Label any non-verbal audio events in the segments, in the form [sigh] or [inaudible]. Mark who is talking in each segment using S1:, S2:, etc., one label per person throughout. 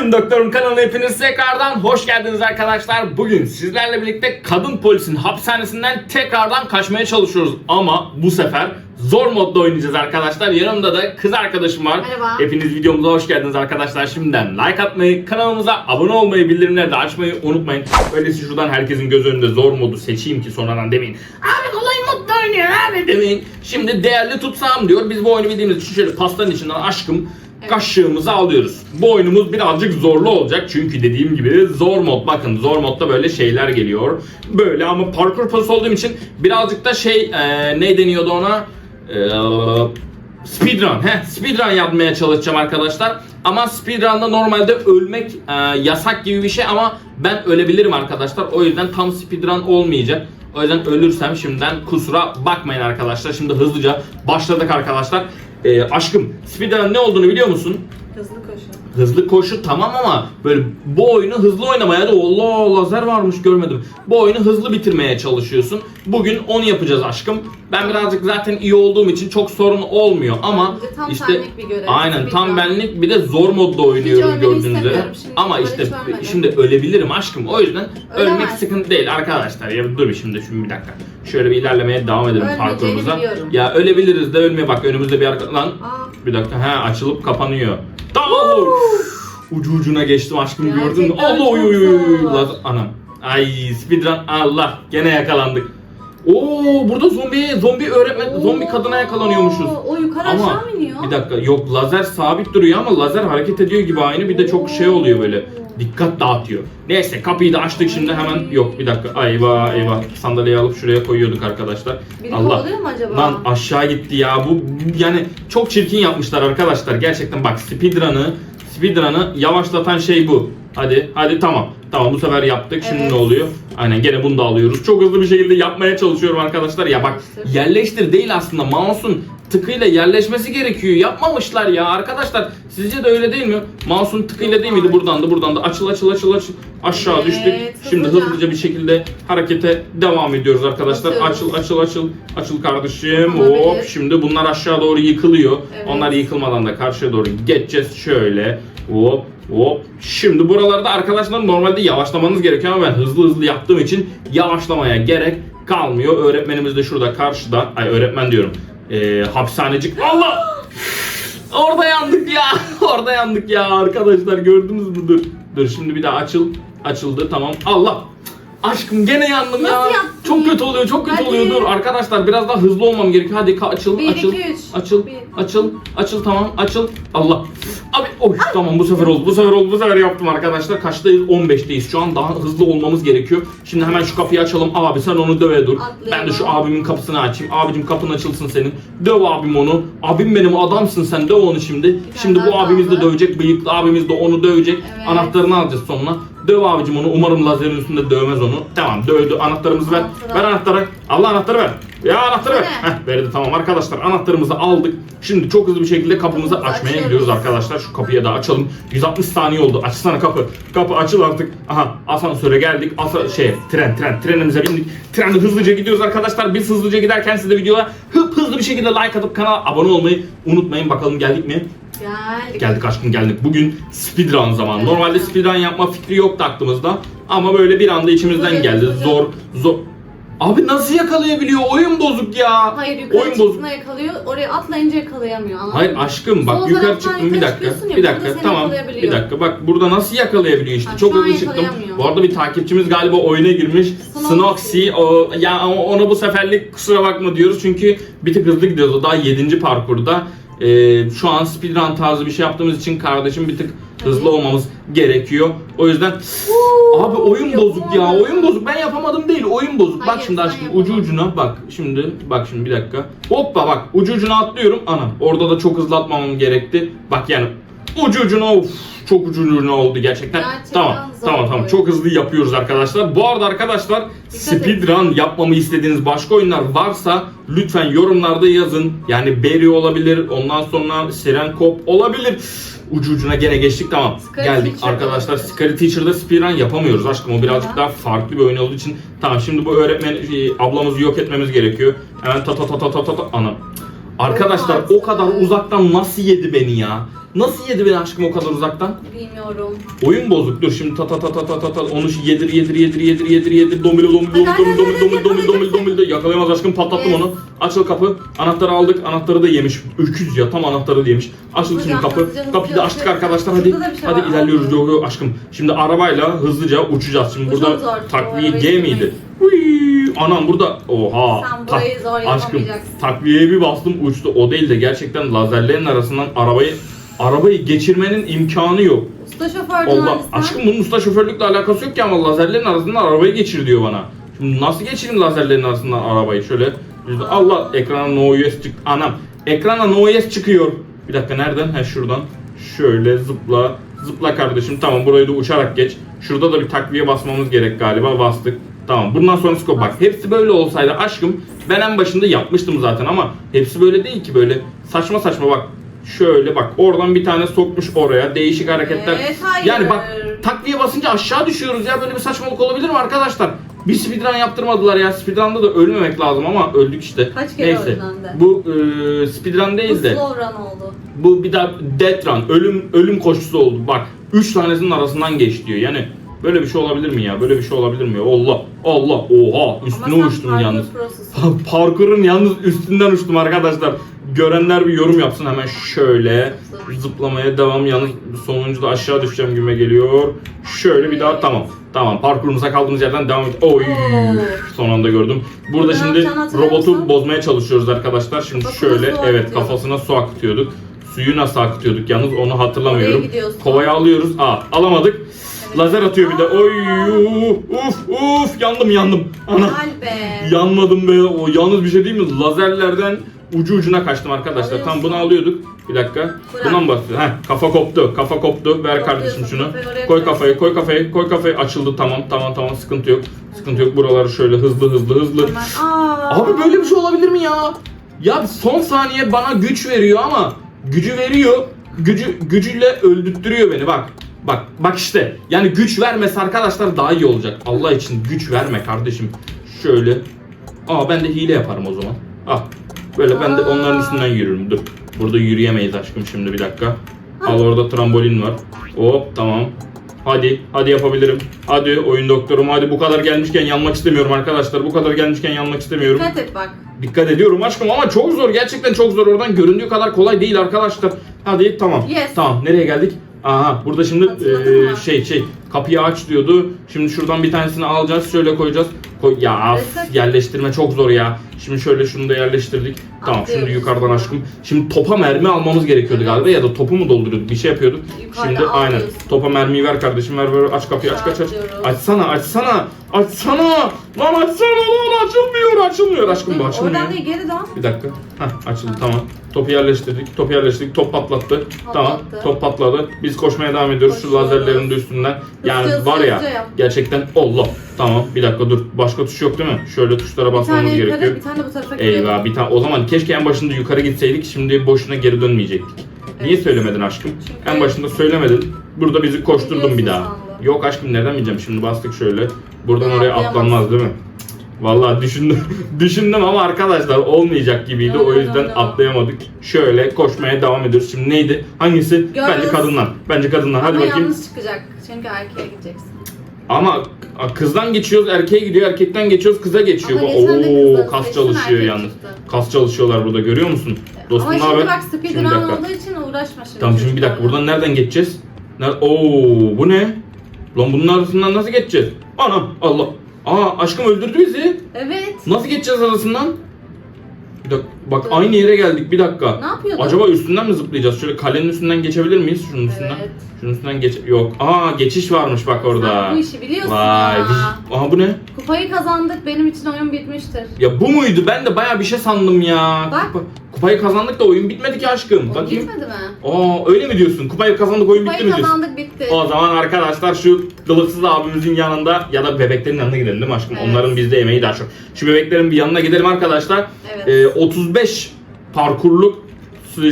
S1: Oyun Doktorum kanalına hepiniz tekrardan hoş geldiniz arkadaşlar. Bugün sizlerle birlikte kadın polisin hapishanesinden tekrardan kaçmaya çalışıyoruz. Ama bu sefer zor modda oynayacağız arkadaşlar. Yanımda da kız arkadaşım var.
S2: Merhaba.
S1: Hepiniz videomuza hoş geldiniz arkadaşlar. Şimdiden like atmayı, kanalımıza abone olmayı, bildirimleri de açmayı unutmayın. Öyleyse şuradan herkesin göz önünde zor modu seçeyim ki sonradan demeyin. Abi kolay modda oynuyor abi demeyin. Şimdi değerli tutsam diyor. Biz bu oyunu bildiğimiz için şöyle pastanın içinden aşkım kaşığımızı alıyoruz. Bu oyunumuz birazcık zorlu olacak çünkü dediğim gibi zor mod. Bakın zor modda böyle şeyler geliyor. Böyle ama parkur pası olduğum için birazcık da şey e, ne deniyordu ona? E, speedrun. He, speedrun yapmaya çalışacağım arkadaşlar. Ama speedrun'da normalde ölmek e, yasak gibi bir şey ama ben ölebilirim arkadaşlar. O yüzden tam speedrun olmayacak. O yüzden ölürsem şimdiden kusura bakmayın arkadaşlar. Şimdi hızlıca başladık arkadaşlar. E, aşkım speedrun ne olduğunu biliyor musun?
S2: Hızlı koşu.
S1: Hızlı koşu tamam ama böyle bu oyunu hızlı oynamaya da Allah lazer varmış görmedim. Bu oyunu hızlı bitirmeye çalışıyorsun. Bugün onu yapacağız aşkım. Ben birazcık zaten iyi olduğum için çok sorun olmuyor ama
S2: Bence tam
S1: işte
S2: senlik bir görev.
S1: aynen
S2: Bir
S1: tam
S2: plan.
S1: benlik bir de zor modda oynuyorum
S2: ölmeni
S1: gördüğünüz üzere.
S2: istemiyorum. Şimdi
S1: Ama işte
S2: hiç ölmedim.
S1: şimdi ölebilirim aşkım. O yüzden ölmek
S2: Ölemezsin.
S1: sıkıntı değil arkadaşlar. Ya dur bir şimdi şimdi bir dakika. Şöyle bir ilerlemeye devam edelim
S2: Ölmeyeceğini
S1: parkurumuza.
S2: biliyorum.
S1: Ya ölebiliriz de ölmeye bak önümüzde bir arka lan
S2: Aa,
S1: bir dakika he açılıp kapanıyor. Tamam. Ucu ucuna geçtim aşkım gördün mü? Allah oy oy oy. Anam. Ay speedrun Allah gene yakalandık. Oo burada zombi zombi öğretmen zombi kadına yakalanıyormuşuz.
S2: O yukarı
S1: Ama
S2: aşağı mı iniyor?
S1: bir dakika yok lazer sabit duruyor ama lazer hareket ediyor gibi aynı bir de çok şey oluyor böyle. Dikkat dağıtıyor. Neyse kapıyı da açtık şimdi hemen yok bir dakika ay eyvah eyvah sandalyeyi alıp şuraya koyuyorduk arkadaşlar.
S2: Biri
S1: Allah
S2: kovalıyor mu acaba?
S1: Lan aşağı gitti ya. Bu yani çok çirkin yapmışlar arkadaşlar. Gerçekten bak speedrun'ı speedrun'ı yavaşlatan şey bu. Hadi hadi tamam. Tamam bu sefer yaptık. Şimdi
S2: Evet.
S1: ne oluyor? Aynen gene bunu da alıyoruz. Çok hızlı bir şekilde yapmaya çalışıyorum arkadaşlar. Ya bak
S2: Yerleştir.
S1: yerleştir değil aslında. Mouse'un tıkıyla yerleşmesi gerekiyor. Yapmamışlar ya arkadaşlar. Sizce de öyle değil mi? Mouse'un tıkıyla değil miydi? Buradan da buradan da açıl açıl açıl açıl aşağı
S2: Evet,
S1: düştük. Şimdi
S2: hızlıca.
S1: hızlıca bir şekilde harekete devam ediyoruz arkadaşlar. Açıl açıl açıl açıl kardeşim.
S2: Olabilir.
S1: Hop şimdi bunlar aşağı doğru yıkılıyor.
S2: Evet.
S1: Onlar yıkılmadan da karşıya doğru geçeceğiz şöyle. Hop hop. Şimdi buralarda arkadaşlar normalde yavaşlamanız gerekiyor ama ben hızlı hızlı yaptığım için yavaşlamaya gerek kalmıyor. Öğretmenimiz de şurada karşıda. Ay öğretmen diyorum. Ee, hapishanecik. Allah! Orada yandık ya. [laughs] Orada yandık ya arkadaşlar gördünüz mü? Dur. Dur şimdi bir daha açıl. Açıldı tamam. Allah! Aşkım gene yandım ya.
S2: Nasıl yaptın?
S1: Çok kötü oluyor, çok kötü
S2: Hadi.
S1: oluyor. Dur arkadaşlar biraz daha hızlı olmam gerekiyor. Hadi ka- açıl,
S2: Bir,
S1: açıl,
S2: iki, üç.
S1: açıl,
S2: Bir.
S1: açıl, açıl tamam, açıl. Allah. Abi oy tamam bu sefer oldu. Bu sefer oldu. Bu sefer yaptım arkadaşlar. Kaçtayız? 15'teyiz. Şu an daha hızlı olmamız gerekiyor. Şimdi hemen şu kapıyı açalım. Abi sen onu döve dur.
S2: Atlayalım.
S1: Ben de şu abimin kapısını açayım. Abicim kapın açılsın senin. Döv abim onu. Abim benim adamsın sen. Döv onu şimdi. Şimdi bu
S2: daha
S1: abimiz de
S2: kaldı.
S1: dövecek. Bıyıklı abimiz de onu dövecek.
S2: Evet.
S1: Anahtarını alacağız sonra. Döv abicim onu. Umarım lazerin üstünde dövmez onu. Tamam dövdü. Anahtarımızı ver. Ver anahtarı. Allah anahtarı ver. Ya anahtarı ver. Heh verdi tamam arkadaşlar. Anahtarımızı aldık. Şimdi çok hızlı bir şekilde kapımızı
S2: Kapımızı
S1: açmaya
S2: açıyoruz.
S1: gidiyoruz arkadaşlar. Şu kapıyı da açalım. 160 saniye oldu. Açsana kapı. Kapı açıl artık. Aha asansöre geldik. Asa şey tren tren trenimize bindik. Trenle hızlıca gidiyoruz arkadaşlar. Biz hızlıca giderken siz de videoya hıp hızlı bir şekilde like atıp kanala abone olmayı unutmayın. Bakalım geldik mi?
S2: Geldik.
S1: Geldik aşkım geldik. Bugün speedrun zamanı.
S2: Evet.
S1: Normalde speedrun yapma fikri yoktu aklımızda. Ama böyle bir anda içimizden
S2: Hızlı,
S1: geldi.
S2: hızlı.
S1: Zor zor. Abi nasıl yakalayabiliyor? Oyun bozuk ya.
S2: Hayır yukarı
S1: Oyun bozuk.
S2: çıktığında yakalıyor. Oraya atlayınca yakalayamıyor. Anladın
S1: Hayır aşkım bak
S2: Sol
S1: yukarı çıktım bir dakika.
S2: ya,
S1: Bir dakika tamam. Bir dakika bak burada nasıl yakalayabiliyor işte.
S2: Ha,
S1: Çok hızlı çıktım. Bu arada bir takipçimiz galiba oyuna girmiş.
S2: Snoxy.
S1: Snoxy. O, ya ona bu seferlik kusura bakma diyoruz çünkü bir tık hızlı gidiyoruz. O daha 7. parkurda. Ee, şu an speedrun tarzı bir şey yaptığımız için kardeşim bir tık hızlı olmamız gerekiyor. O yüzden Abi oyun bozuk ya. Oyun bozuk. Ben yapamadım değil. Oyun bozuk. bak
S2: Hayır,
S1: şimdi
S2: sen
S1: aşkım ucu
S2: yapamadın.
S1: ucuna bak. Şimdi bak şimdi bir dakika. Hoppa bak ucu ucuna atlıyorum. Ana orada da çok hızlı atmamam gerekti. Bak yani ucu ucuna of çok ucu ucuna oldu gerçekten.
S2: Gerçekten
S1: tamam
S2: zor
S1: tamam tamam çok hızlı yapıyoruz arkadaşlar. Bu arada arkadaşlar speedrun yapmamı istediğiniz başka oyunlar varsa lütfen yorumlarda yazın. Yani Berry olabilir. Ondan sonra Siren Cop olabilir. Ucu ucuna gene geçtik tamam.
S2: Scary
S1: Geldik
S2: Teacher
S1: arkadaşlar. Scary Teacher'da speedrun yapamıyoruz aşkım. O birazcık daha farklı bir oyun olduğu için. Tamam şimdi bu öğretmen şey, ablamızı yok etmemiz gerekiyor. Hemen ta ta ta ta ta ta ta anam. Arkadaşlar o kadar uzaktan nasıl yedi beni ya? Nasıl yedi beni aşkım o kadar uzaktan?
S2: Bilmiyorum.
S1: Oyun bozuk. Dur şimdi ta ta ta ta ta ta ta onu şu yedir yedir yedir yedir yedir yedir
S2: hadi,
S1: domino
S2: hadi,
S1: domino domino domino
S2: yakalayacaksın.
S1: domino domino yakalayamaz aşkım patlattım onu. Açıl kapı. Anahtarı aldık. Anahtarı da yemiş. Öküz ya tam anahtarı da yemiş. Açıl şimdi
S2: Hızlıca,
S1: kapı. Kapıyı da açtık arkadaşlar hadi.
S2: Şurada da bir şey
S1: Hadi
S2: var,
S1: ilerliyoruz yok aşkım. Şimdi arabayla hızlıca uçacağız. Şimdi
S2: Bu
S1: burada
S2: çok zor.
S1: takviye
S2: Bu
S1: G
S2: arabayı
S1: miydi? Anam burada oha.
S2: Sen burayı zor
S1: aşkım takviyeye bir bastım uçtu. O değil de gerçekten lazerlerin arasından arabayı arabayı geçirmenin imkanı yok.
S2: Usta şofördün
S1: Allah
S2: abi sen.
S1: aşkım bunun usta şoförlükle alakası yok ki ama lazerlerin arasından arabayı geçir diyor bana. Şimdi nasıl geçireyim lazerlerin arasından arabayı şöyle. Yüzde- Allah ekrana no US çık. Anam ekrana no US çıkıyor. Bir dakika nereden? Ha şuradan. Şöyle zıpla. Zıpla kardeşim. Tamam burayı da uçarak geç. Şurada da bir takviye basmamız gerek galiba. Bastık. Tamam bundan sonrası ko- bak hepsi böyle olsaydı aşkım ben en başında yapmıştım zaten ama hepsi böyle değil ki böyle saçma saçma bak şöyle bak oradan bir tane sokmuş oraya değişik hareketler
S2: Evet, hayır.
S1: yani bak takviye basınca aşağı düşüyoruz ya böyle bir saçmalık olabilir mi arkadaşlar? Bir speedrun yaptırmadılar ya speedrun'da da ölmemek lazım ama öldük işte.
S2: Kaç kere
S1: Neyse. Bu e, speedrun
S2: Bu
S1: değil de
S2: slow run oldu.
S1: bu bir daha death run ölüm ölüm koşusu oldu. Bak 3 tanesinin arasından geç diyor. Yani böyle bir şey olabilir mi ya? Böyle bir şey olabilir mi? ya? Allah Allah oha üstüne
S2: Ama sen
S1: uçtum
S2: parkur
S1: yalnız.
S2: prosusun. [laughs]
S1: Parkurun yalnız üstünden uçtum arkadaşlar. Görenler bir yorum yapsın hemen şöyle. Zıplamaya devam yalnız sonuncu da aşağı düşeceğim güme geliyor. Şöyle bir daha tamam. Tamam parkurumuza kaldığımız yerden devam et. Oy. Son anda gördüm. Burada şimdi robotu bozmaya çalışıyoruz arkadaşlar. Şimdi şöyle evet kafasına su akıtıyorduk. Suyu nasıl akıtıyorduk yalnız onu hatırlamıyorum. Kovaya alıyoruz. Aa alamadık. Lazer atıyor bir de. Oy uf uf yandım yandım. Ana. Yanmadım be. O yalnız bir şey değil mi? Lazerlerden ucu ucuna kaçtım arkadaşlar. Tam bunu alıyorduk. Bir dakika. Buna mı basıyor? Heh, kafa koptu. Kafa koptu. Ver kardeşim şunu. Koy kafayı, koy kafayı, koy kafayı. Açıldı tamam, tamam, tamam. Sıkıntı yok. Sıkıntı yok. Buraları şöyle hızlı hızlı hızlı. Abi böyle bir şey olabilir mi ya? Ya son saniye bana güç veriyor ama gücü veriyor. Gücü gücüyle öldürttürüyor beni bak. Bak bak işte. Yani güç vermesi arkadaşlar daha iyi olacak. Allah için güç verme kardeşim. Şöyle. Aa ben de hile yaparım o zaman. Ah. Böyle ben de onların üstünden yürürüm. Dur. Burada yürüyemeyiz aşkım şimdi bir dakika. Al orada trambolin var. Hop tamam. Hadi, hadi yapabilirim. Hadi oyun doktorum, hadi bu kadar gelmişken yanmak istemiyorum arkadaşlar. Bu kadar gelmişken yanmak istemiyorum.
S2: Dikkat et bak.
S1: Dikkat ediyorum aşkım ama çok zor. Gerçekten çok zor. Oradan göründüğü kadar kolay değil arkadaşlar. Hadi tamam.
S2: Yes.
S1: Tamam. Nereye geldik? Aha burada şimdi
S2: mı?
S1: şey şey kapıyı aç diyordu. Şimdi şuradan bir tanesini alacağız. Şöyle koyacağız. Koy ya af, yerleştirme çok zor ya. Şimdi şöyle şunu da yerleştirdik. Tamam şimdi yukarıdan aşkım. Şimdi topa mermi almamız gerekiyordu galiba ya da topu mu dolduruyorduk? Bir şey yapıyorduk.
S2: Yukarıda
S1: şimdi aynen.
S2: alıyoruz.
S1: Topa mermiyi ver kardeşim. Ver ver aç kapıyı aç aç aç.
S2: Atlıyoruz.
S1: Açsana açsana. Açsana. Lan açsana lan açılmıyor açılmıyor aşkım bu
S2: Dur,
S1: açılmıyor.
S2: Oradan değil geri dön.
S1: Bir dakika. Heh açıldı tamam. Topu yerleştirdik. Topu yerleştirdik. Top patlattı. Tamam. Top patladı. Biz koşmaya devam ediyoruz. Şu
S2: Koşuyoruz.
S1: lazerlerin de üstünden. Yani
S2: hızlı
S1: var ya
S2: hızlı yap.
S1: gerçekten Allah. Tamam. Bir dakika dur. Başka tuş yok değil mi? Şöyle tuşlara
S2: Bir
S1: basmamız
S2: tane
S1: gerekiyor.
S2: yukarı bir tane bu tarafa gidelim.
S1: Eyvah bir tane. O zaman keşke en başında yukarı gitseydik. Şimdi boşuna geri dönmeyecektik. Niye
S2: Evet.
S1: söylemedin aşkım?
S2: Çünkü-
S1: En başında söylemedin. Burada bizi koşturdun bir
S2: Biliyorsun
S1: daha.
S2: sandım.
S1: Yok aşkım nereden bileceğim? Şimdi bastık şöyle. Buradan
S2: Ya,
S1: oraya atlanmaz değil mi? Vallahi düşündüm. [laughs] düşündüm ama arkadaşlar olmayacak gibiydi.
S2: Yo,
S1: o yüzden
S2: yo, yo.
S1: atlayamadık. Şöyle koşmaya devam ediyoruz. Şimdi neydi? Hangisi? Bence
S2: Görüyoruz.
S1: kadınlar. Bence kadınlar. Hadi
S2: Ama
S1: bakayım.
S2: yalnız çıkacak. Çünkü erkeğe gideceksin.
S1: Ama kızdan geçiyoruz, erkeğe gidiyor, erkekten geçiyoruz, kıza geçiyor.
S2: Ama
S1: Bu-
S2: geçen de
S1: Oo, kas
S2: seçtin,
S1: çalışıyor
S2: erkek
S1: yalnız.
S2: çıktı.
S1: Kas çalışıyorlar burada görüyor musun? Dostum
S2: Ama
S1: ne
S2: şimdi bak
S1: Şimdi bir
S2: speedrun
S1: dakika.
S2: olduğu için uğraşma şimdi.
S1: Tamam şimdi bir dakika buradan nereden geçeceğiz? Ner Oo bu ne? Lan bunun arasından nasıl geçeceğiz? Anam Allah. Aa aşkım öldürdü bizi.
S2: Evet.
S1: Nasıl geçeceğiz arasından? Bir dakika bak
S2: Dur.
S1: aynı yere geldik bir dakika.
S2: Ne yapıyordun?
S1: Acaba üstünden mi zıplayacağız? Şöyle kalenin üstünden geçebilir miyiz? Şunun üstünden.
S2: Evet.
S1: Şunun üstünden geç. Yok. Aa geçiş varmış bak orada.
S2: Sen bu işi biliyorsun
S1: Vay.
S2: ya.
S1: Aha bu ne?
S2: Kupayı kazandık. Benim için oyun bitmiştir.
S1: Ya bu muydu? Ben de bayağı bir şey sandım ya.
S2: Bak.
S1: Kupa- kupayı kazandık da oyun bitmedi ki aşkım.
S2: Oyun
S1: Bakayım.
S2: bitmedi mi?
S1: Aa öyle mi diyorsun? Kupayı kazandık oyun bitti
S2: Kupayı
S1: mi diyorsun?
S2: kazandık
S1: O zaman arkadaşlar şu kılıksız abimizin yanında ya da bebeklerin yanına gidelim değil mi aşkım?
S2: Evet.
S1: Onların bizde emeği daha çok. Şu bebeklerin bir yanına gidelim arkadaşlar.
S2: Evet.
S1: Ee, 35 parkurluk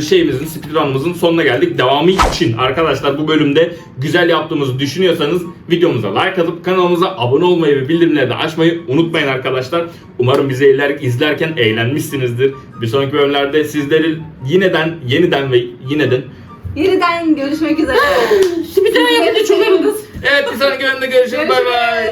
S1: şeyimizin, speedrun'ımızın sonuna geldik. Devamı için arkadaşlar bu bölümde güzel yaptığımızı düşünüyorsanız videomuza like atıp kanalımıza abone olmayı ve bildirimleri de açmayı unutmayın arkadaşlar. Umarım bizi izler- izlerken eğlenmişsinizdir. Bir sonraki bölümlerde sizleri yineden, yeniden ve yineden
S2: Yeniden görüşmek üzere. [gasps]
S1: Bir daha yapınca çok. Evet bir sonraki bölümde görüşürüz. Bay bay.